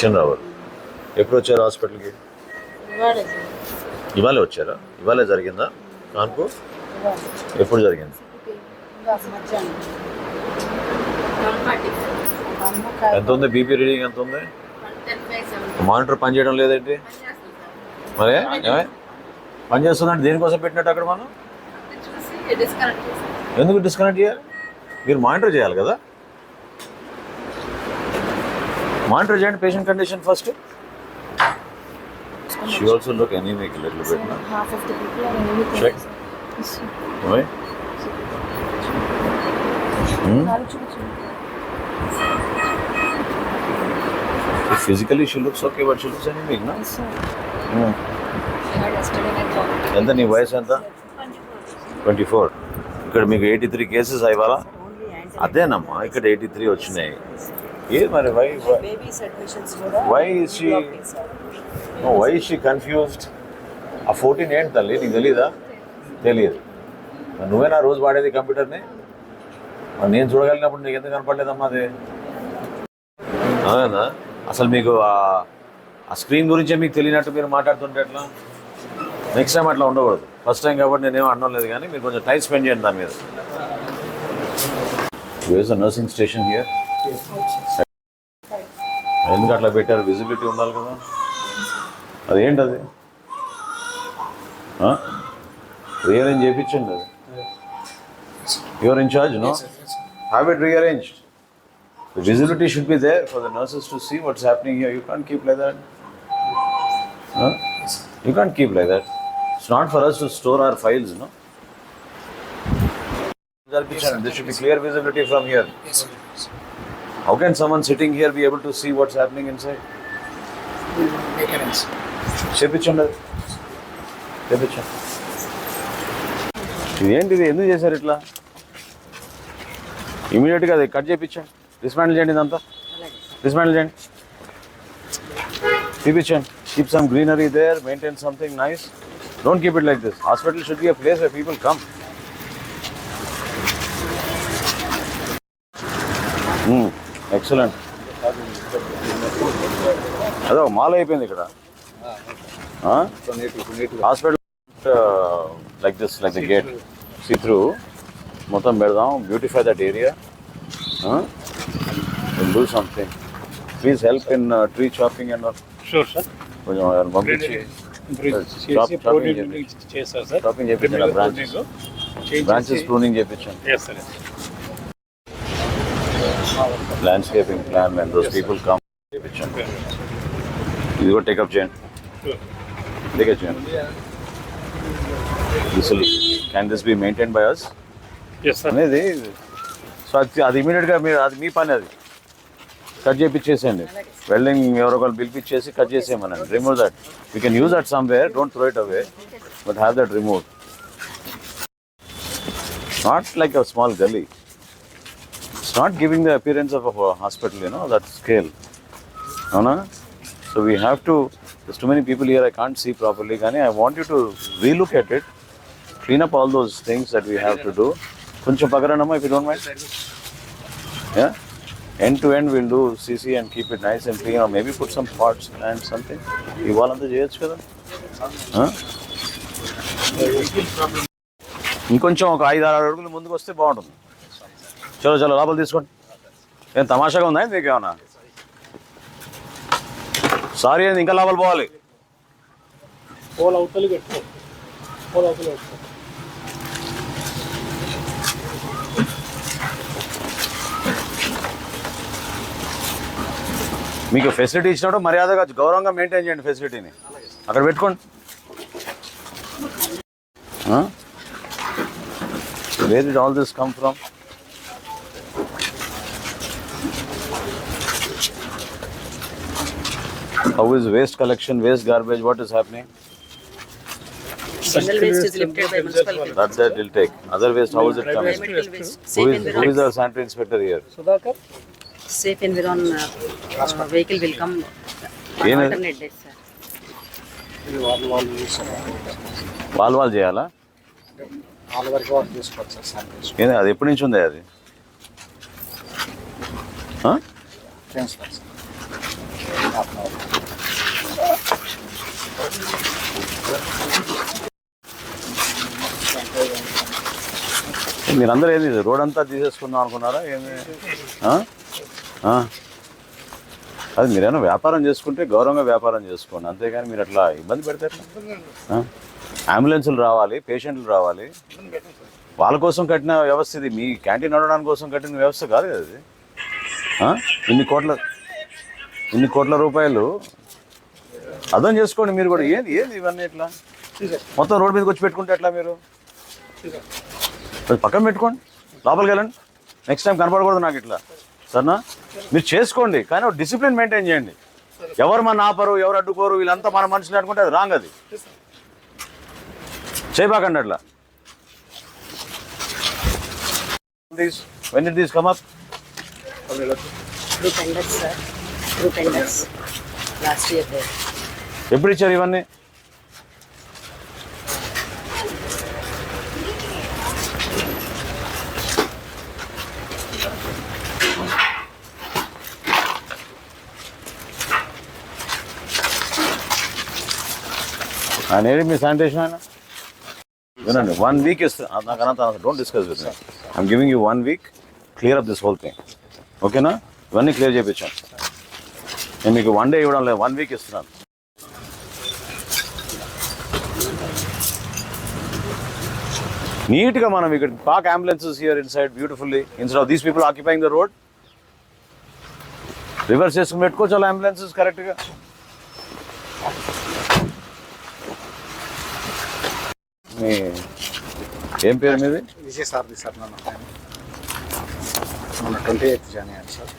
చిన్నరావు ఎప్పుడు వచ్చారు హాస్పిటల్కి? ఇవాళ వచ్చారా? ఇవాళే జరిగిందా? కాన్పు? ఎప్పుడు జరిగింది? ఎంత ఉంది? బీపీ రీడింగ్ ఎంత ఉంది? మానిటర్ పనిచేయడం లేదేంటి? మరి ఏమే? పని చేస్తుందంటే దేనికోసం పెట్టినట్టు అక్కడ మనం? ఎందుకు డిస్కనెక్ట్ చేయాలి? మీరు మానిటర్ చేయాలి కదా? మానిటర్ చేయండి patient condition first she also look anaemic little bit నా half of the people are okay, but she looks anemic, no? Hmm. ఎంత నీ వయసు ఎంత? ట్వంటీ ఫోర్ ఇక్కడ మీకు ఎయిటీ త్రీ కేసెస్ అయ్యాలా అదేనమ్మా ఇక్కడ ఎయిటీ త్రీ వచ్చినాయి ఏ మరి why why she why she confused ఆ ఫోర్టీన్ ఏంటి తల్లి? నీకు తెలీదా? తెలియదు మరి నువ్వేనా రోజు వాడేది కంప్యూటర్ని? నేను చూడగలిగినప్పుడు నీకు ఎందుకు కనపడలేదమ్మా అది? అవునా? అసలు మీకు ఆ- స్క్రీన్ గురించే మీకు తెలియనట్టు మీరు మాట్లాడుతుంటే ఎట్లా? నెక్స్ట్ టైం అట్లా ఉండకూడదు. ఫస్ట్ టైం కాబట్టి నేనేం అనడం లేదు కానీ మీరు కొంచెం టైం స్పెండ్ చేయండి దాని మీద. వేస్ నర్సింగ్ స్టేషన్ హియర్ ఎందుకు అట్లా పెట్టారు విజిబిలిటీ ఉండాలి కదా అదేంటి అది రీఅరేంజ్ చేయించండి అది your in charge no have it rearranged The visibility should be there for the nurses to see what's happening here. You can't keep like that. Huh? You can't keep like that. It's not for us to store our files, no? There should be clear visibility from here. How can someone sitting here be able to see what's happening inside? చేపించండి చేపించండి ఇదేంటిది? ఎందుకు చేశారు ఇట్లా? ఇమీడియట్గా అది cut చేయించండి dismantle చేయండి ఇదంతా. డిస్మాండిల్ చేయండి. తీపించండి keep some greenery there maintain something nice don't keep it like this hospital should be a place way people come excellent అదో మాల్ అయిపోయింది ఇక్కడ. Hospital like this like the gate see through మొత్తం పెడదాం. Beautify that area do something please help in tree chopping and sure sir కొంచెం పంపించి. Chopping చేయించండి branches branches pruning చేయించండి landscaping plan when those people come ఇది కూడా take up చేయండి take up చేయండి this can this be maintain by us అనేది so అది అది ఇమీడియట్గా మీరు అది మీ పని అది. కట్ చేయించేసేయండి వెల్డింగ్ ఎవరో ఒకరు పిలిపించేసి cut చేసేయమనండి. Remove that you can use that somewhere don't throw it away but have that remove not like a small gully not giving the appearance of hospital you know that scale అవునా so we have to just many people year I can't see properly కానీ I want you to relook at it clean up all those things that we have to do కొంచెం పగరనమ్మా if don't mind end to end will do CC and keep it nice and clean maybe put some parts and something ఇవాళంతా చేయొచ్చు కదా? ఇంకొంచెం ఒక ఐదు ఆరు అడుగులు ముందుకు వస్తే బాగుంటుంది. చలో చలో లోపల తీసుకోండి. ఏం తమాషాగా ఉందా మీకు ఏమన్నా సారీ అండి ఇంకా లోపల పోవాలి. మీకు ఫెసిలిటీ ఇచ్చినప్పుడు మర్యాదగా గౌరవంగా మెయింటైన్ చేయండి ఫెసిలిటీని అక్కడ పెట్టుకోండి. Where it all this come from how is waste collection waste garbage what happening General waste is lifted by municipal. Is it coming Environmental waste. Who Safe is who is environment. The sanitary inspector here Sudhakar Safe environ uh, uh, vehicle will come on ಏನು? alternate days, sir. ఇది వాళ్ళు వాళ్ళు చూస్తారు వాళ్ళు వాళ్ళు చేయాలా వాళ్ళ వరకు వాళ్ళు తీసుకోవచ్చు సార్ శానిటైజేషన్ ఏంది అది ఎప్పటి నుంచి ఉంది అది సార్ మీరందరూ ఏది రోడ్ అంతా తీసేసుకుందాం అనుకున్నారా? ఏమి? అది మీరేమో వ్యాపారం చేసుకుంటే గౌరవంగా వ్యాపారం చేసుకోండి. అంతేగాని మీరు అట్లా ఇబ్బంది పెడితే అంబులెన్సులు రావాలి పేషెంట్లు రావాలి. వాళ్ళ కోసం కట్టిన వ్యవస్థ ఇది. మీ క్యాంటీన్ నడవడానికి కోసం కట్టిన వ్యవస్థ కాదు కదా ఇది. ఇన్ని కోట్ల ఇన్ని కోట్ల రూపాయలు అర్థం చేసుకోండి మీరు కూడా. ఏంది ఏంది ఇవన్నీ ఎట్లా మొత్తం రోడ్డు మీదకి వచ్చి పెట్టుకుంటే ఎట్లా మీరు? పక్కన పెట్టుకోండి. లోపలికి వెళ్ళండి. నెక్స్ట్ టైం కనపడకూడదు నాకు ఇట్లా. సరేనా? మీరు చేసుకోండి కానీ ఒక డిసిప్లిన్ మెయింటైన్ చేయండి. ఎవరు మన ఆపరు ఎవరు అడ్డుకోరు వీళ్ళంతా మన మనుషులు అనుకుంటే అది రాంగ్ అది. చేయబాకండి అట్లా. When it these come up. ఎప్పుడు ఇచ్చారు ఇవన్నీ? అనేది మీ శానిటేషన్ ఆయన వినండి వన్ వీక్ ఇస్తాను నాకు Anantha don't discuss with I'm giving you one week clear up this whole thing ఓకేనా ఇవన్నీ క్లియర్ చేయించాను నేను మీకు వన్ డే ఇవ్వడం లేదు వన్ వీక్ ఇస్తున్నాను. నీట్గా మనం ఇక్కడ park ambulances here inside beautifully instead of these people occupying the road reverse చేసుకుని పెట్టుకోవచ్చు అలా అంబులెన్సెస్ కరెక్ట్గా మీ ఏం పేరు మీది? విజయ్ సార్ది సార్ నన్ను మొన్న ట్వంటీ ఎయిత్ జాయిన్ అయ్యాను sir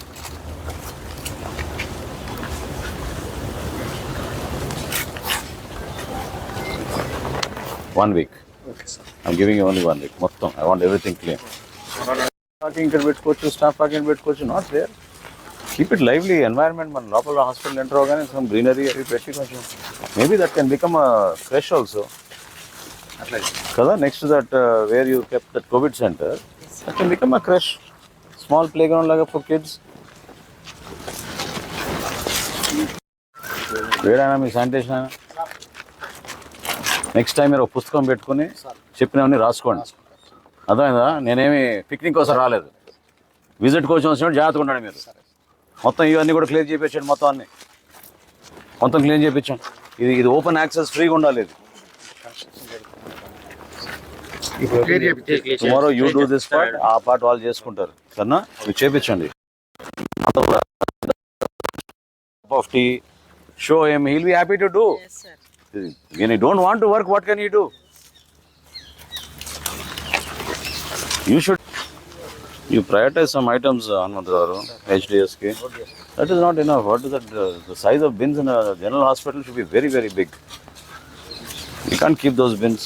one week okay sir I'm giving only one week మొత్తం ఐ వాంట్ ఎవ్రీథింగ్ పార్కింగ్ ఇక్కడ పెట్టుకోవచ్చు స్టాఫ్ పార్కింగ్ పెట్టుకోవచ్చు not there keep it lively environment మన లోపల హాస్పిటల్ ఎంటర్ అవగానే సమ్ గ్రీనరీ అవి పెట్టి కొంచెం maybe that can become fresh also కదా next that where you keep that covid centre that become a crush small playground లాగా for kids వేడైనా me sanitation అయినా. Next time మీరు ఒక పుస్తకం పెట్టుకుని చెప్పినవన్నీ రాసుకోండి. అర్థమైందా? నేనేమి పిక్నిక్ కోసం రాలేదు. విజిట్ కోసం వచ్చినప్పుడు జాగ్రత్తగా ఉండండి మీరు. మొత్తం ఇవన్నీ కూడా క్లియర్ చేయించండి మొత్తం అన్ని. మొత్తం క్లీన్ చేయించండి ఇది ఇది ఓపెన్ యాక్సెస్ ఫ్రీగా ఉండాలి ఇది. Tomorrow you do this part ఆ పార్ట్ వాళ్ళు చేసుకుంటారు సరేనా ఇవి చేపించండి ఆఫ్ టీ షో ఎమ్ heal be happy to do Yes, sir. when you don't want to work what can you do you should you prioritize some items Hanumanth garu hds ki that is not enough what is that uh, the size of bins in a general hospital should be very very big you can't keep those bins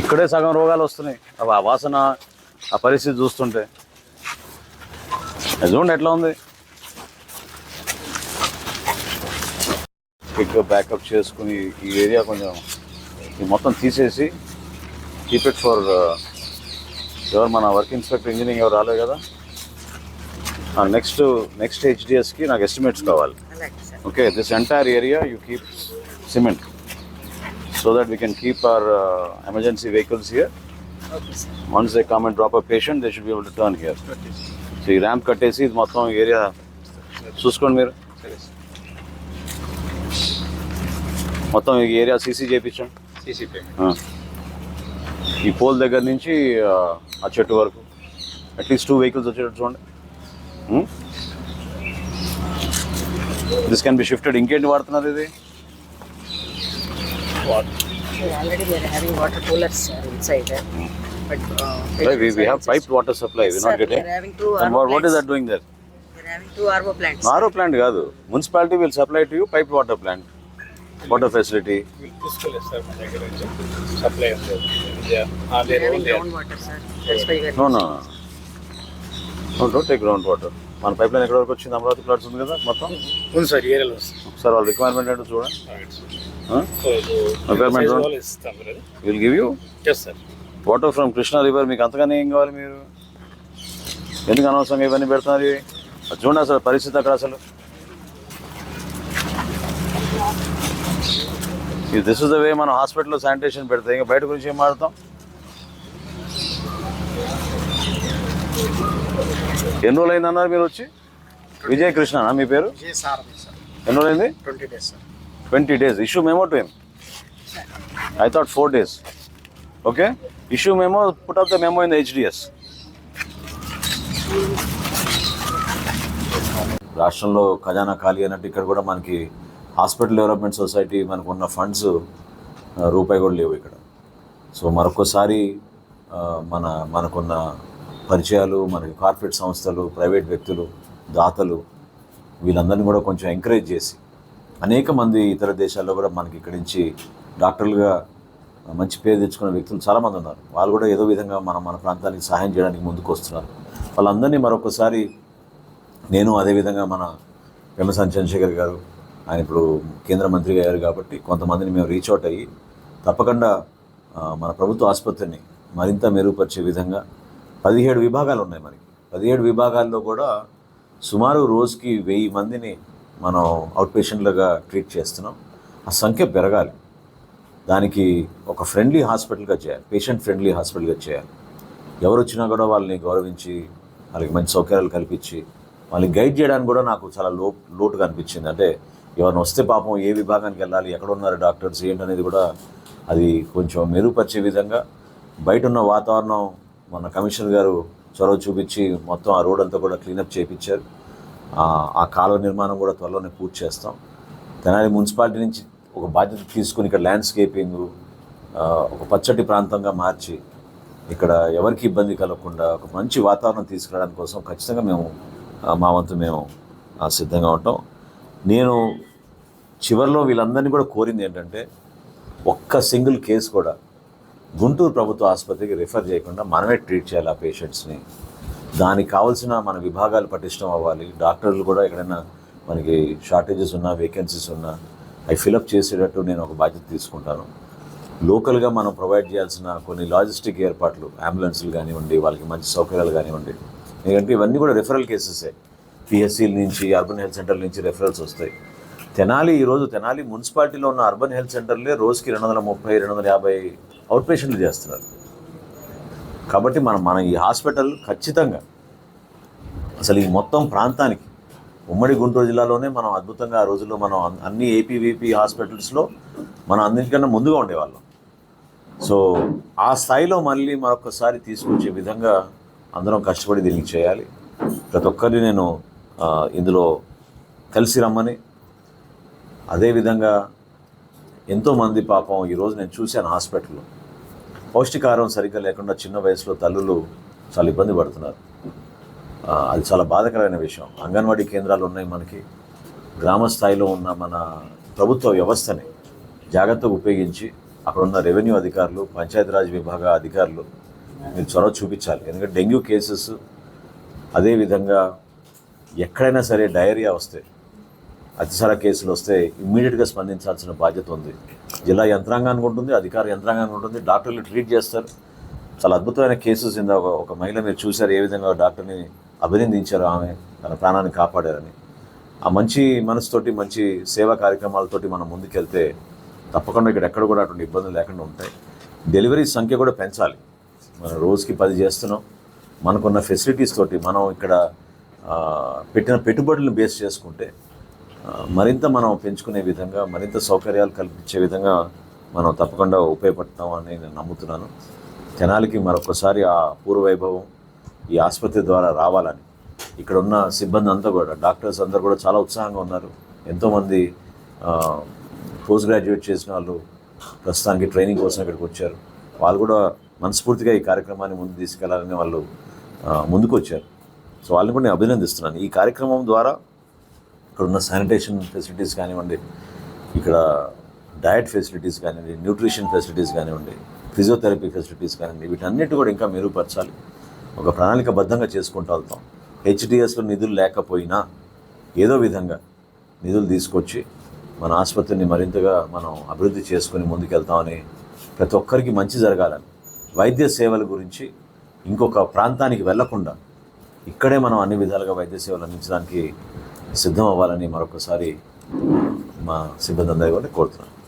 ఇక్కడే సగం రోగాలు వస్తున్నాయి. అవి ఆ వాసన ఆ పరిస్థితి చూస్తుంటే. చూడండి ఎట్లా ఉంది. క్విక్గా బ్యాకప్ చేసుకుని ఈ ఏరియా కొంచెం ఇది మొత్తం తీసేసి కీప్ ఇట్ ఫర్ ఎవరు మన వర్క్ ఇన్స్పెక్టర్ ఇంజనీరింగ్ ఎవరు రాలేదు కదా? నెక్స్ట్ నెక్స్ట్ హెచ్డిఎస్కి నాకు ఎస్టిమేట్స్ కావాలి. Okay this entire area you keep cement so that we can keep our emergency vehicles here once they come and drop a patient they should be able to turn here so ఈ ramp కట్టేసి ఇది మొత్తం area చూసుకోండి మీరు. మొత్తం ఈ area CC చేయించండి CC ఆ. ఈ పోల్ దగ్గర నుంచి ఆ, ఆ చెట్టు వరకు. అట్లీస్ట్ టూ వెహికల్స్ వచ్చేటట్టు చూడండి. దిస్ కెన్ బి షిఫ్టెడ్ ఇంకేంటి వాడుతున్నారు ఇది? Already we're having water coolers sir inside but we we have pipe water supply we not getting having two and RO what is plants. That doing there We're having two RO plants. RO plant కాదు. Municipality will supply to you pipe water plant water facility sir supply ఉంది We're having groundwater, sir. That's why we're no no no don't take ground water మన pipeline ఎక్కడ వరకు వచ్చింది? Amaravati plots ఉంది కదా మొత్తం? ఉంది సార్ ఏరియాలో ఒకసారి వాళ్ళ రిక్వైర్మెంట్ ఏంటో చూడండి. అది will give you water from Krishna river మీకు అంతగానే ఏం కావాలి మీరు? ఎందుకు అనవసరంగా ఇవన్నీ పెడుతున్నారు? చూడండి అసలు పరిస్థితి అక్కడ అసలు. దిస్ ఇస్ ద వే మనం హాస్పిటల్లో శానిటేషన్ పెడితే. ఇంకా బయట గురించి ఏం మాడతాం ఎన్ని రోజులు అయింది అన్నారు మీరు వచ్చి? విజయ్ కృష్ణ మీ పేరు? ఎన్ని రోజులు అయింది twenty days sir twenty days. Issue memo to him I thought four days okay issue memo put of the memo in the HDS రాష్ట్రంలో ఖజానా ఖాళీ అయినట్టు ఇక్కడ కూడా మనకి హాస్పిటల్ డెవలప్మెంట్ సొసైటీ మనకు ఉన్న ఫండ్స్ రూపాయి కూడా లేవు ఇక్కడ. సో మరొకసారి మన మనకున్న పరిచయాలు మనకి కార్పొరేట్ సంస్థలు ప్రైవేట్ వ్యక్తులు దాతలు వీళ్ళందరినీ కూడా కొంచెం ఎంకరేజ్ చేసి అనేక మంది ఇతర దేశాల్లో కూడా మనకి ఇక్కడి నుంచి డాక్టర్లుగా మంచి పేరు తెచ్చుకున్న వ్యక్తులు చాలామంది ఉన్నారు. వాళ్ళు కూడా ఏదో విధంగా మన మన ప్రాంతానికి సహాయం చేయడానికి ముందుకు వస్తున్నారు. వాళ్ళందరినీ మరొకసారి నేను అదేవిధంగా మన వెమ్మసాని చంద్రశేఖర్ గారు ఆయన ఇప్పుడు కేంద్ర మంత్రి అయ్యారు కాబట్టి కొంతమందిని మేము రీచ్ అవుట్ అయ్యి తప్పకుండా మన ప్రభుత్వ ఆసుపత్రిని మరింత మెరుగుపరిచే విధంగా పదిహేడు విభాగాలు ఉన్నాయి మనకి. పదిహేడు విభాగాల్లో కూడా సుమారు రోజుకి వెయ్యి మందిని మనం అవుట్ పేషెంట్లుగా ట్రీట్ చేస్తున్నాం. ఆ సంఖ్య పెరగాలి. దానికి ఒక ఫ్రెండ్లీ హాస్పిటల్గా చేయాలి. పేషెంట్ ఫ్రెండ్లీ హాస్పిటల్గా చేయాలి. ఎవరు వచ్చినా కూడా వాళ్ళని గౌరవించి వాళ్ళకి మంచి సౌకర్యాలు కల్పించి వాళ్ళని గైడ్ చేయడానికి కూడా నాకు చాలా లో లోటుగా అనిపించింది. అంటే ఎవరిని వస్తే పాపం ఏ విభాగానికి వెళ్ళాలి ఎక్కడ ఉన్నారు డాక్టర్స్ ఏంటనేది కూడా అది కొంచెం మెరుగుపరిచే విధంగా బయట ఉన్న వాతావరణం మన కమిషనర్ గారు చొరవ చూపించి మొత్తం ఆ రోడ్ అంతా కూడా క్లీనప్ చేయించారు ఆ- కాలువ నిర్మాణం కూడా త్వరలోనే పూర్తి చేస్తాం. తెనాలి మున్సిపాలిటీ నుంచి ఒక బాధ్యత తీసుకుని ఇక్కడ ల్యాండ్స్కేపింగ్ ఒక పచ్చటి ప్రాంతంగా మార్చి ఇక్కడ ఎవరికి ఇబ్బంది కలగకుండా ఒక మంచి వాతావరణం తీసుకురావడానికి కోసం ఖచ్చితంగా మేము మా వంతు మేము సిద్ధంగా ఉంటాం. నేను చివరిలో వీళ్ళందరినీ కూడా కోరింది ఏంటంటే ఒక్క సింగిల్ కేసు కూడా గుంటూరు ప్రభుత్వ ఆసుపత్రికి రిఫర్ చేయకుండా మనమే ట్రీట్ చేయాలి ఆ పేషెంట్స్ని. దానికి కావాల్సిన మన విభాగాలు పటిష్టం అవ్వాలి. డాక్టర్లు కూడా ఎక్కడైనా మనకి షార్టేజెస్ ఉన్నా వేకెన్సీస్ ఉన్నా అవి ఫిలప్ చేసేటట్టు నేను ఒక బాధ్యత తీసుకుంటాను. లోకల్గా మనం ప్రొవైడ్ చేయాల్సిన కొన్ని లాజిస్టిక్ ఏర్పాట్లు అంబులెన్స్లు కానివ్వండి వాళ్ళకి మంచి సౌకర్యాలు కానివ్వండి. ఎందుకంటే ఇవన్నీ కూడా రెఫరల్ కేసెసే పిఎస్సీల నుంచి అర్బన్ హెల్త్ సెంటర్ నుంచి రెఫరల్స్ వస్తాయి. తెనాలి ఈరోజు తెనాలి మున్సిపాలిటీలో ఉన్న అర్బన్ హెల్త్ సెంటర్లే రోజుకి రెండు వందల ముప్పై రెండు వందల యాభై అవుట్ పేషెంట్లు చేస్తున్నారు. కాబట్టి మనం మన ఈ హాస్పిటల్ ఖచ్చితంగా అసలు ఈ మొత్తం ప్రాంతానికి ఉమ్మడి గుంటూరు జిల్లాలోనే మనం అద్భుతంగా ఆ రోజుల్లో మనం అన్ని ఏపీవీపీ హాస్పిటల్స్లో మనం అన్నిటికన్నా ముందుగా ఉండేవాళ్ళం. సో ఆ స్థాయిలో మళ్ళీ మరొకసారి తీసుకొచ్చే విధంగా అందరం కష్టపడి దీనికి చేయాలి. ప్రతి ఒక్కరిని నేను ఇందులో కలిసి రమ్మని అదేవిధంగా ఎంతోమంది పాపం ఈరోజు నేను చూశాను హాస్పిటల్లో. పౌష్టికాహారం సరిగ్గా లేకుండా చిన్న వయసులో తల్లులు చాలా ఇబ్బంది పడుతున్నారు. అది చాలా బాధకరమైన విషయం. అంగన్వాడీ కేంద్రాలు ఉన్నాయి మనకి. గ్రామ స్థాయిలో ఉన్న మన ప్రభుత్వ వ్యవస్థని జాగ్రత్తగా ఉపయోగించి అక్కడ ఉన్న రెవెన్యూ అధికారులు పంచాయతీరాజ్ విభాగ అధికారులు మీరు చొరవ చూపించాలి. ఎందుకంటే డెంగ్యూ కేసెస్ అదేవిధంగా ఎక్కడైనా సరే డయేరియా వస్తే అతిసార కేసులు వస్తే ఇమ్మీడియట్గా స్పందించాల్సిన బాధ్యత ఉంది. జిల్లా యంత్రాంగానికి ఉంటుంది అధికార యంత్రాంగానికి ఉంటుంది. డాక్టర్లు ట్రీట్ చేస్తారు. చాలా అద్భుతమైన కేసెస్ ఇందా ఒక మహిళ మీరు చూశారు ఏ విధంగా డాక్టర్ని అభినందించారు ఆమె తన ప్రాణాన్ని కాపాడారని. ఆ మంచి మనసుతోటి మంచి సేవా కార్యక్రమాలతోటి మనం ముందుకెళ్తే తప్పకుండా ఇక్కడ ఎక్కడ కూడా అటువంటి ఇబ్బందులు లేకుండా ఉంటాయి. డెలివరీ సంఖ్య కూడా పెంచాలి. మనం రోజుకి పది చేస్తున్నాం. మనకున్న ఫెసిలిటీస్ తోటి మనం ఇక్కడ పెట్టిన పెట్టుబడులను బేస్ చేసుకుంటే మరింత మనం పెంచుకునే విధంగా మరింత సౌకర్యాలు కల్పించే విధంగా మనం తప్పకుండా ఉపయోగపడతామని నేను నమ్ముతున్నాను. జనాలకి మరొకసారి ఆ పూర్వ వైభవం ఈ ఆసుపత్రి ద్వారా రావాలని. ఇక్కడ ఉన్న సిబ్బంది అంతా కూడా డాక్టర్స్ అందరూ కూడా చాలా ఉత్సాహంగా ఉన్నారు. ఎంతోమంది పోస్ట్ గ్రాడ్యుయేట్ చేసిన వాళ్ళు ప్రస్తుతానికి ట్రైనింగ్ కోసం ఇక్కడికి వచ్చారు. వాళ్ళు కూడా మనస్ఫూర్తిగా ఈ కార్యక్రమాన్ని ముందు తీసుకెళ్ళాలని వాళ్ళు ముందుకు వచ్చారు. సో వాళ్ళని కూడా నేను అభినందిస్తున్నాను. ఈ కార్యక్రమం ద్వారా ఇక్కడ ఉన్న శానిటేషన్ ఫెసిలిటీస్ కానివ్వండి ఇక్కడ డయట్ ఫెసిలిటీస్ కానివ్వండి న్యూట్రిషన్ ఫెసిలిటీస్ కానివ్వండి ఫిజియోథెరపీ ఫెసిలిటీస్ కానివ్వండి వీటన్నిటి కూడా ఇంకా మెరుగుపరచాలి. ఒక ప్రణాళికబద్ధంగా చేసుకుంటూ వెళ్తాం. హెచ్డిఎస్లో నిధులు లేకపోయినా ఏదో విధంగా నిధులు తీసుకొచ్చి మన ఆసుపత్రిని మరింతగా మనం అభివృద్ధి చేసుకొని ముందుకెళ్తామని ప్రతి ఒక్కరికి మంచి జరగాలని. వైద్య సేవల గురించి ఇంకొక ప్రాంతానికి వెళ్ళకుండా ఇక్కడే మనం అన్ని విధాలుగా వైద్య సేవలు అందించడానికి సిద్ధం అవ్వాలని మరొకసారి మా సిబ్బంది అందరి కూడా కోరుతున్నాను.